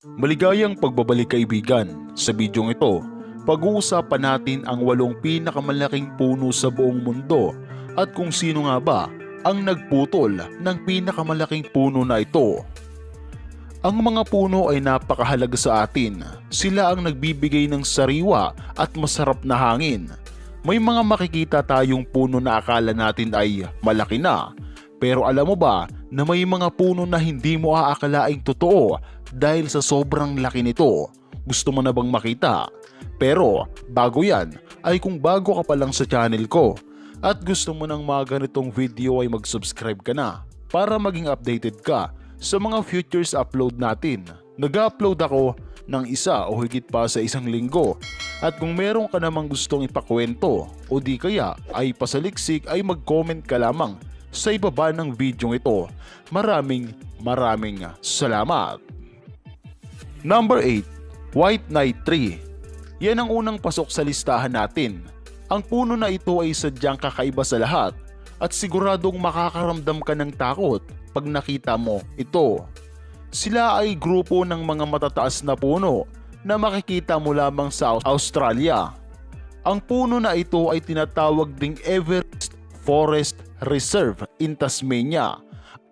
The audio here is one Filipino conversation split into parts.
Maligayang pagbabalik kaibigan. Sa bidyong ito, pag-uusapan natin ang walong pinakamalaking puno sa buong mundo at kung sino nga ba ang nagputol ng pinakamalaking puno na ito. Ang mga puno ay napakahalaga sa atin. Sila ang nagbibigay ng sariwa at masarap na hangin. May mga makikita tayong puno na akala natin ay malaki na. Pero alam mo ba na may mga puno na hindi mo aakalaing totoo dahil sa sobrang laki nito? Gusto mo na bang makita? Pero bago yan ay kung bago ka pa lang sa channel ko at gusto mo ng mga ganitong video ay mag-subscribe ka na para maging updated ka sa mga futures upload natin. Nag-upload ako ng isa o higit pa sa isang linggo at kung meron ka namang gustong ipakwento o di kaya ay pasaliksik ay mag-comment ka lamang sa ibaba ng video ito. Maraming maraming salamat. Number 8, White Knight Tree. Yan ang unang pasok sa listahan natin. Ang puno na ito ay sadyang kakaiba sa lahat at siguradong makakaramdam ka ng takot pag nakita mo ito. Sila ay grupo ng mga matataas na puno na makikita mo lamang sa Australia. Ang puno na ito ay tinatawag ding Everest Forest Reserve in Tasmania.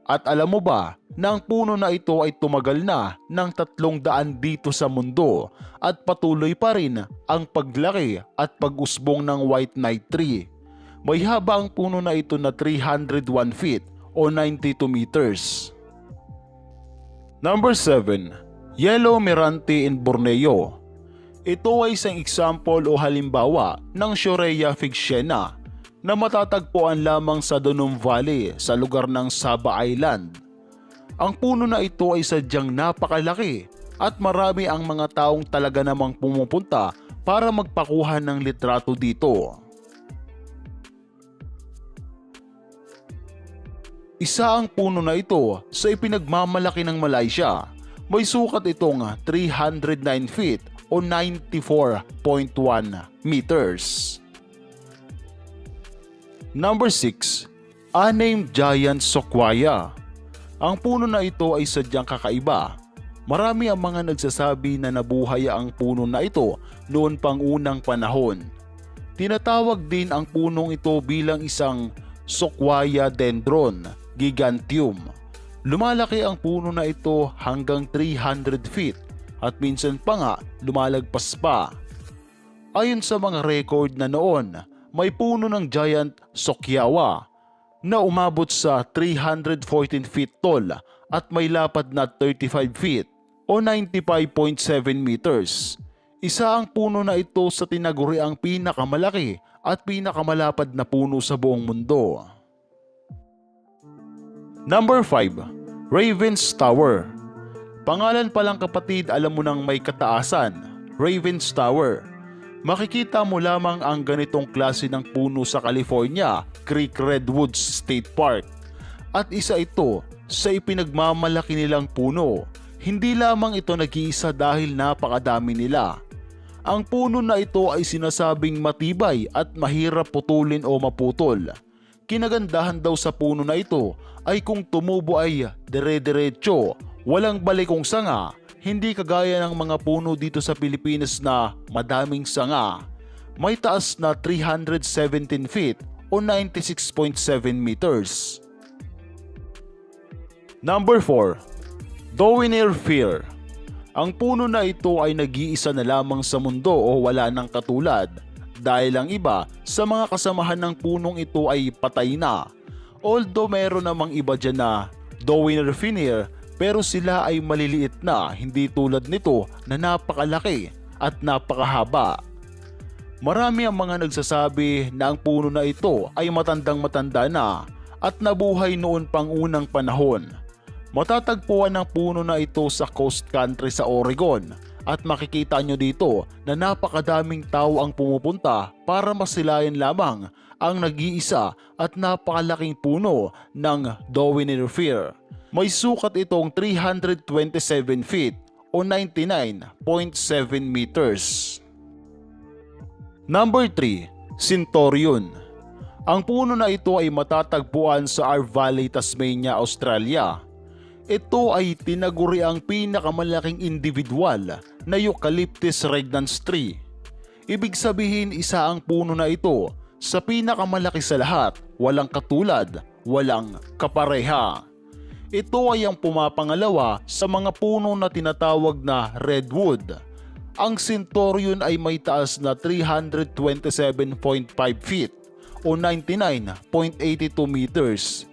At alam mo ba na ang puno na ito ay tumagal na ng tatlong daan dito sa mundo at patuloy pa rin ang paglaki at pag-usbong ng White Knight Tree. May haba ang puno na ito na 301 feet o 92 meters. Number 7. Yellow Mirante in Borneo. Ito ay isang example o halimbawa ng Shorea figsena na matatagpuan lamang sa Donum Valley sa lugar ng Saba Island. Ang puno na ito ay sadyang napakalaki at marami ang mga taong talaga namang pumupunta para magpakuha ng litrato dito. Isa ang puno na ito sa ipinagmamalaki ng Malaysia. May sukat itong 309 feet o 94.1 meters. Number 6. Unnamed Giant Sequoia. Ang puno na ito ay sadyang kakaiba. Marami ang mga nagsasabi na nabuhay ang puno na ito noon pang unang panahon. Tinatawag din ang punong ito bilang isang Sequoia dendron gigantium. Lumalaki ang puno na ito hanggang 300 feet at minsan pa nga lumalagpas pa. Ayon sa mga record na noon, may puno ng giant Sokyawa na umabot sa 314 feet tall at may lapad na 35 feet o 95.7 meters. Isa ang puno na ito sa tinaguri ang pinakamalaki at pinakamalapad na puno sa buong mundo. Number 5. Raven's Tower Pangalan pa lang kapatid alam mo nang may kataasan, Raven's Tower. Makikita mo lamang ang ganitong klase ng puno sa California, Creek Redwoods State Park. At isa ito sa ipinagmamalaki nilang puno. Hindi lamang ito nag-iisa dahil napakadami nila. Ang puno na ito ay sinasabing matibay at mahirap putulin o maputol. Kinagandahan daw sa puno na ito ay kung tumubo ay dire-diretso, walang balikong sanga, hindi kagaya ng mga puno dito sa Pilipinas na madaming sanga. May taas na 317 feet o 96.7 meters. Number 4. Dowiner Fear Ang puno na ito ay nag-iisa na lamang sa mundo o wala nang katulad dahil ang iba sa mga kasamahan ng punong ito ay patay na. Although meron namang iba dyan na Dowiner Finier pero sila ay maliliit na hindi tulad nito na napakalaki at napakahaba. Marami ang mga nagsasabi na ang puno na ito ay matandang matanda na at nabuhay noon pang unang panahon. Matatagpuan ang puno na ito sa coast country sa Oregon at makikita nyo dito na napakadaming tao ang pumupunta para masilayan lamang ang nag-iisa at napakalaking puno ng Dowiner Fear. May sukat itong 327 feet o 99.7 meters. Number 3, Centurion. Ang puno na ito ay matatagpuan sa Ar Valley, Tasmania, Australia. Ito ay tinaguri ang pinakamalaking individual na Eucalyptus regnans tree. Ibig sabihin isa ang puno na ito sa pinakamalaki sa lahat, walang katulad, walang kapareha. Ito ay ang pumapangalawa sa mga puno na tinatawag na redwood. Ang Centurion ay may taas na 327.5 feet o 99.82 meters.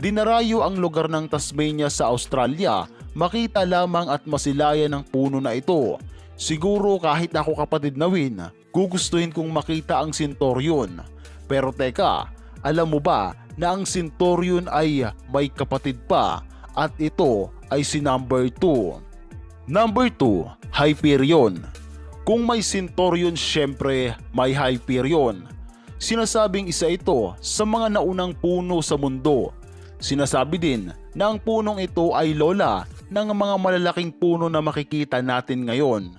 Dinarayo ang lugar ng Tasmania sa Australia, makita lamang at masilayan ng puno na ito. Siguro kahit ako kapatid na Win, gugustuhin kong makita ang Centurion. Pero teka, alam mo ba na ang Centurion ay may kapatid pa at ito ay si number 2. Number 2, Hyperion. Kung may Centurion syempre may Hyperion. Sinasabing isa ito sa mga naunang puno sa mundo. Sinasabi din na ang punong ito ay lola ng mga malalaking puno na makikita natin ngayon.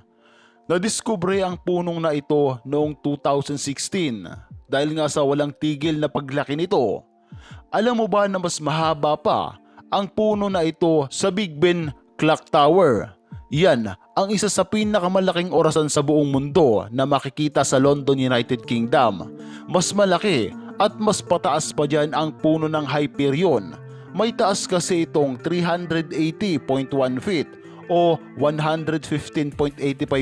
Nadiskubre ang punong na ito noong 2016 dahil nga sa walang tigil na paglaki nito. Alam mo ba na mas mahaba pa ang puno na ito sa Big Ben Clock Tower? Yan ang isa sa pinakamalaking orasan sa buong mundo na makikita sa London, United Kingdom. Mas malaki at mas pataas pa dyan ang puno ng Hyperion. May taas kasi itong 380.1 feet o 115.85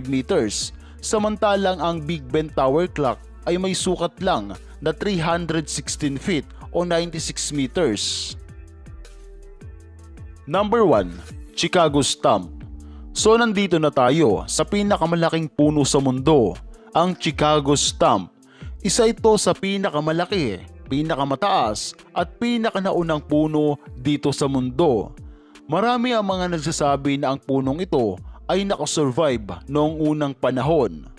meters. Samantalang ang Big Ben Tower Clock ay may sukat lang na 316 feet o 96 meters. Number 1, Chicago Stump. So nandito na tayo sa pinakamalaking puno sa mundo, ang Chicago Stump. Isa ito sa pinakamalaki, pinakamataas at pinakanaunang puno dito sa mundo. Marami ang mga nagsasabi na ang punong ito ay nakasurvive noong unang panahon.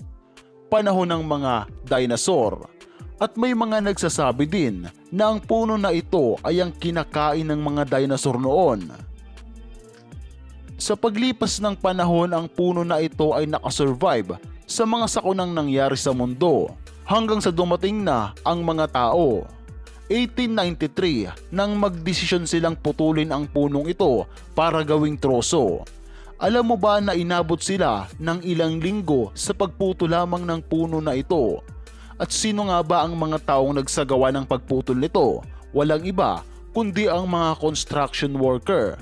Panahon ng mga dinosaur. At may mga nagsasabi din na ang puno na ito ay ang kinakain ng mga dinosaur noon. Sa paglipas ng panahon ang puno na ito ay nakasurvive sa mga sakunang nangyari sa mundo hanggang sa dumating na ang mga tao. 1893 nang magdesisyon silang putulin ang punong ito para gawing troso. Alam mo ba na inabot sila ng ilang linggo sa pagputo lamang ng puno na ito? At sino nga ba ang mga taong nagsagawa ng pagputol nito? Walang iba kundi ang mga construction worker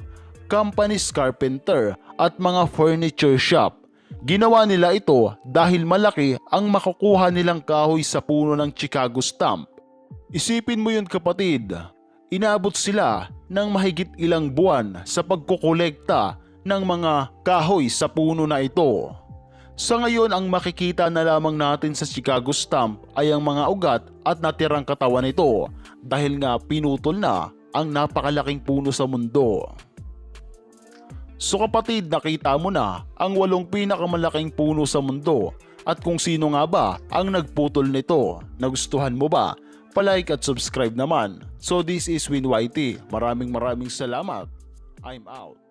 company's carpenter at mga furniture shop. Ginawa nila ito dahil malaki ang makukuha nilang kahoy sa puno ng Chicago stump. Isipin mo yun kapatid, inabot sila ng mahigit ilang buwan sa pagkukolekta ng mga kahoy sa puno na ito. Sa ngayon ang makikita na lamang natin sa Chicago stump ay ang mga ugat at natirang katawan nito dahil nga pinutol na ang napakalaking puno sa mundo. So kapatid, nakita mo na ang walong pinakamalaking puno sa mundo at kung sino nga ba ang nagputol nito. Nagustuhan mo ba? Palike at subscribe naman. So this is Win YT. Maraming maraming salamat. I'm out.